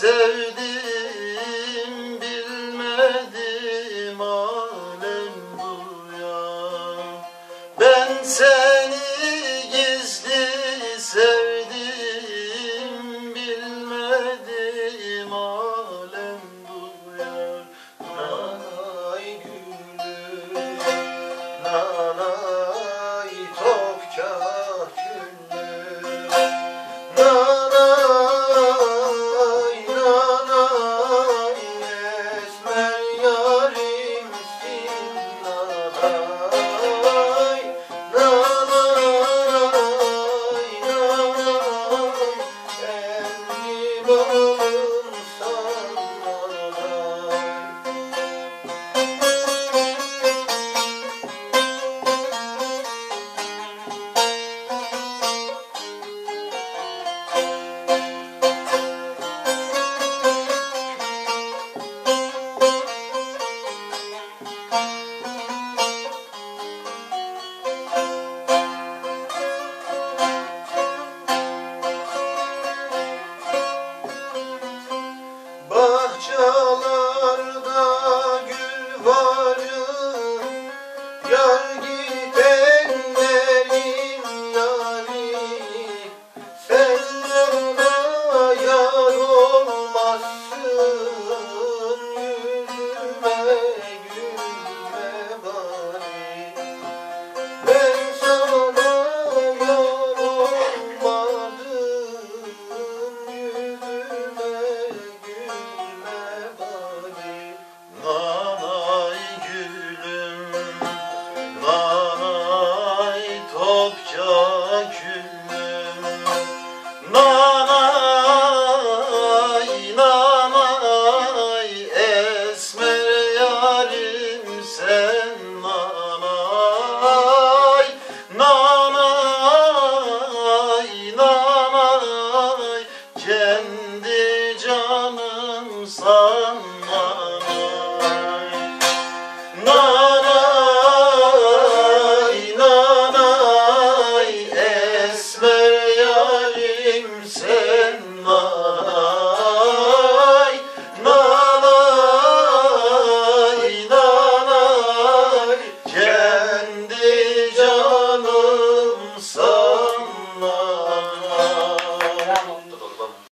sevdim bilmedim alem duyan ben sevdim Akça Nanay nanay Esmer yarim sen nanay. Nanay nanay Kendi canım sanma